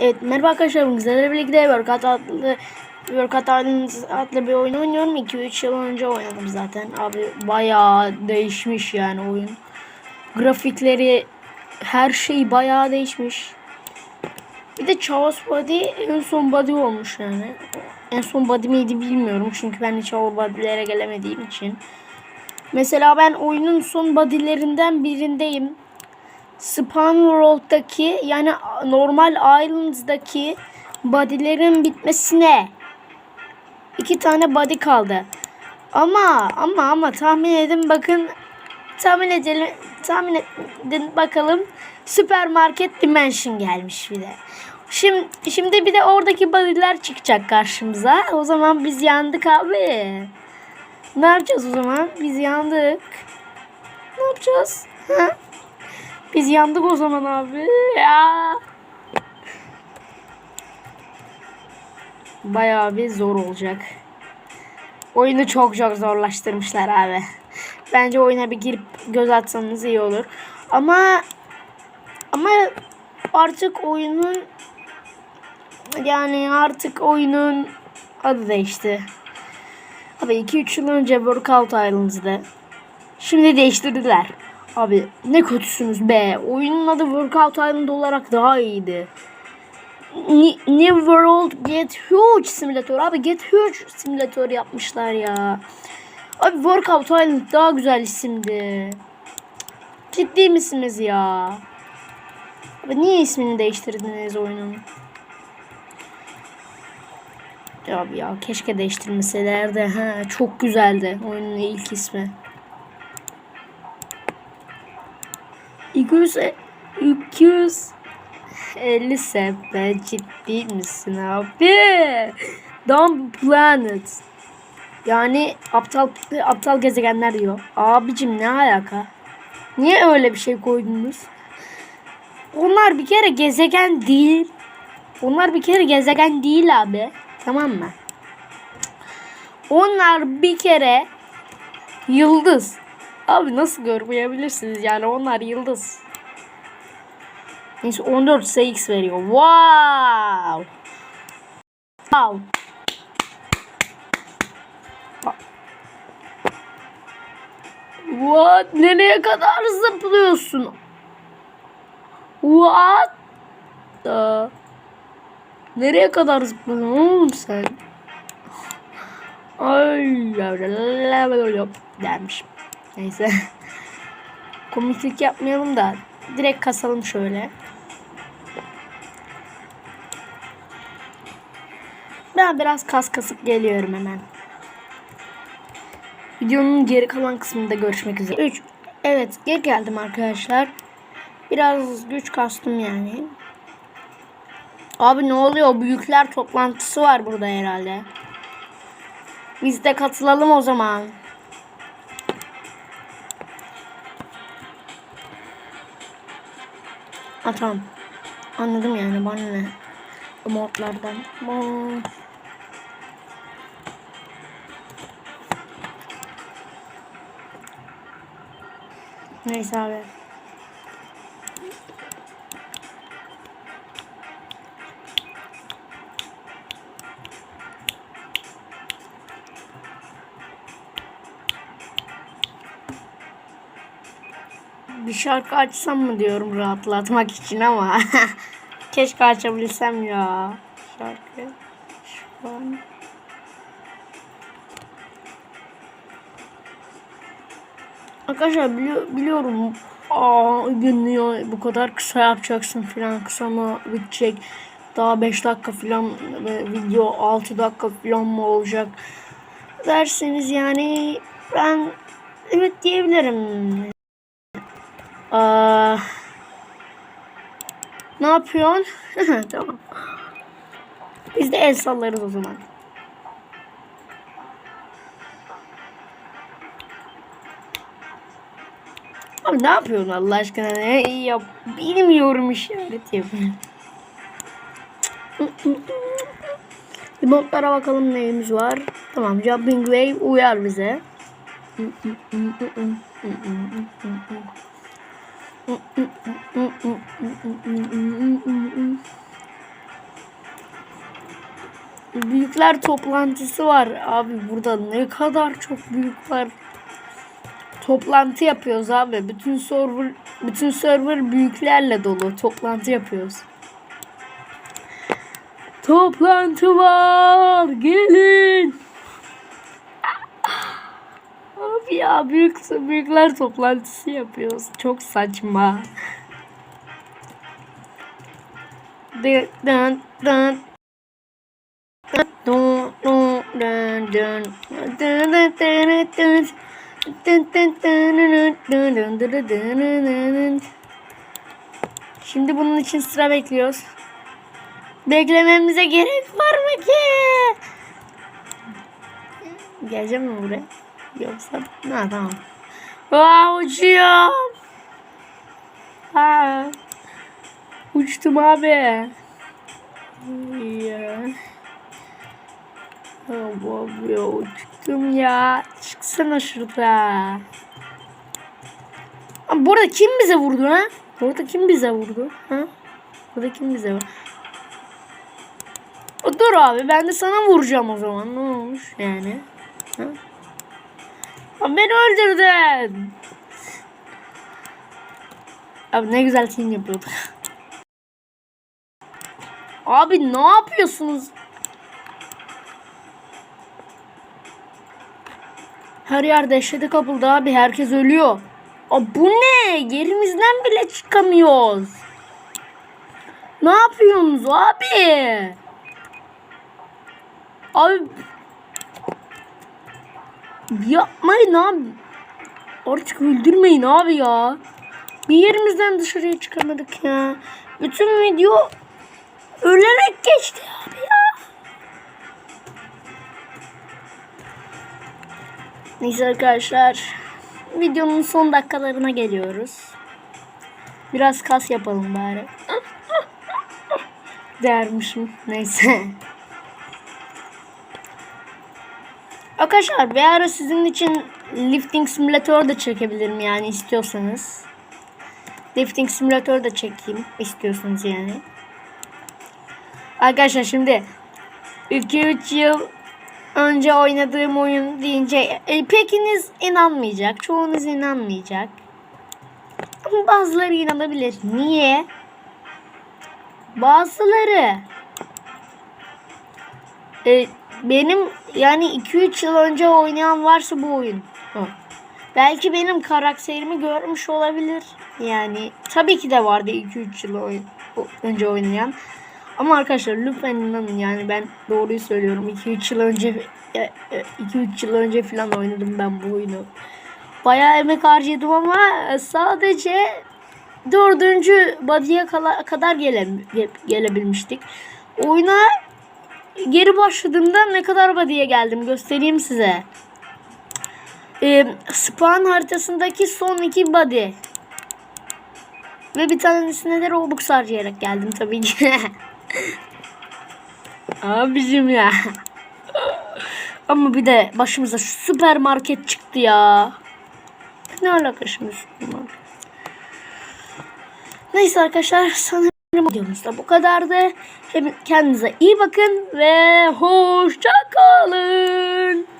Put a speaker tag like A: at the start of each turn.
A: Evet merhaba arkadaşlar sizlerle birlikte Workout adlı Workout adlı bir oyun oynuyorum. 2-3 yıl önce oynadım zaten. Abi bayağı değişmiş yani oyun. Grafikleri her şey bayağı değişmiş. Bir de Chaos Body en son body olmuş yani. En son body miydi bilmiyorum çünkü ben hiç o bodylere gelemediğim için. Mesela ben oyunun son bodylerinden birindeyim. Spawn World'daki yani normal Islands'daki body'lerin bitmesine iki tane body kaldı. Ama ama ama tahmin edin bakın tahmin edelim tahmin edin bakalım Supermarket Dimension gelmiş bir de. Şimdi şimdi bir de oradaki body'ler çıkacak karşımıza. O zaman biz yandık abi. Ne yapacağız o zaman? Biz yandık. Ne yapacağız? Ha? Biz yandık o zaman abi. Ya. Bayağı bir zor olacak. Oyunu çok çok zorlaştırmışlar abi. Bence oyuna bir girip göz atsanız iyi olur. Ama ama artık oyunun yani artık oyunun adı değişti. Abi 2-3 yıl önce Workout Islands'dı. Şimdi değiştirdiler. Abi ne kötüsünüz be. Oyunun adı Workout Island olarak daha iyiydi. New World Get Huge Simulator. Abi Get Huge Simulator yapmışlar ya. Abi Workout Island daha güzel isimdi. Ciddi misiniz ya? Abi niye ismini değiştirdiniz oyunun? Abi ya keşke değiştirmeselerdi. Ha, çok güzeldi oyunun ilk ismi. 200 250 sefer ciddi misin abi? Dumb Planet. Yani aptal aptal gezegenler diyor. Abicim ne alaka? Niye öyle bir şey koydunuz? Onlar bir kere gezegen değil. Onlar bir kere gezegen değil abi. Tamam mı? Onlar bir kere yıldız. Abi nasıl görmeyebilirsiniz yani onlar yıldız. Neyse 14 CX veriyor. Wow. Wow. What? Nereye kadar zıplıyorsun? What? The? Nereye kadar zıplıyorsun oğlum sen? Ay dermişim. Neyse. Komiklik yapmayalım da direkt kasalım şöyle. Ben biraz kas kasıp geliyorum hemen. Videonun geri kalan kısmında görüşmek üzere. 3. Evet geri geldim arkadaşlar. Biraz güç kastım yani. Abi ne oluyor? Büyükler toplantısı var burada herhalde. Biz de katılalım o zaman. Ha tamam. Anladım yani bana ne. Modlardan. Mod. Neyse abi. Bir şarkı açsam mı diyorum rahatlatmak için ama. Keşke açabilsem ya. Şarkı. Şu an. Arkadaşlar biliyor, biliyorum. Aa, günlüğü bu kadar kısa yapacaksın filan kısa mı bitecek? Daha 5 dakika filan video 6 dakika filan mı olacak? Derseniz yani ben evet diyebilirim. Aa, ne yapıyorsun? tamam. Biz de el sallarız o zaman. Abi ne yapıyorsun Allah aşkına? Ne yap? Bilmiyorum işaret yapıyorum. Remote'lara bakalım neyimiz var. Tamam Jumping Wave uyar bize. Büyükler toplantısı var. Abi burada ne kadar çok büyük var. Toplantı yapıyoruz abi. Bütün server bütün server büyüklerle dolu. Toplantı yapıyoruz. Toplantı var. Gelin. Ya büyük büyükler toplantısı yapıyoruz. Çok saçma. Dın dın dın. Dın dın dın dın dın dın dın. Şimdi bunun için sıra bekliyoruz. Beklememize gerek var mı ki? Geleceğim mi buraya? Yoksa ha tamam. Aa uçuyorum. Ha. Uçtum abi. Ya. Abi uçtum ya. Çıksana şurada. Ama burada kim bize vurdu ha? Burada kim bize vurdu? Ha? Burada kim bize vurdu? Dur abi ben de sana vuracağım o zaman. Ne olmuş yani? Ha? Beni öldürdün. Abi ne güzel team yapıyorduk. Abi ne yapıyorsunuz? Her yer dehşete kapıldı abi. Herkes ölüyor. Abi bu ne? Yerimizden bile çıkamıyoruz. Ne yapıyorsunuz abi? Abi yapmayın abi. Artık öldürmeyin abi ya. Bir yerimizden dışarıya çıkamadık ya. Bütün video ölerek geçti abi ya. Neyse arkadaşlar. Videonun son dakikalarına geliyoruz. Biraz kas yapalım bari. Dermişim. Neyse. Arkadaşlar bir ara sizin için lifting simülatör de çekebilirim yani istiyorsanız. Lifting simülatör de çekeyim istiyorsanız yani. Arkadaşlar şimdi 2-3 yıl önce oynadığım oyun deyince e, pekiniz inanmayacak. Çoğunuz inanmayacak. Ama bazıları inanabilir. Niye? Bazıları e, benim yani 2-3 yıl önce oynayan varsa bu oyun. Hı. Belki benim karakterimi görmüş olabilir. Yani tabii ki de vardı 2-3 yıl oyun, önce oynayan. Ama arkadaşlar lütfen inanın yani ben doğruyu söylüyorum. 2-3 yıl önce 2-3 yıl önce falan oynadım ben bu oyunu. Bayağı emek harcadım ama sadece dördüncü body'ye kadar gele, gelebilmiştik. Oyuna geri başladığımda ne kadar body'ye geldim göstereyim size. Ee, spawn haritasındaki son iki body. Ve bir tanesine de Robux harcayarak geldim tabii ki. Abicim ya. Ama bir de başımıza süpermarket çıktı ya. Ne alaka şimdi süpermarket? Neyse arkadaşlar sanırım videomuz da bu kadardı. Kendinize iyi bakın ve hoşça kalın.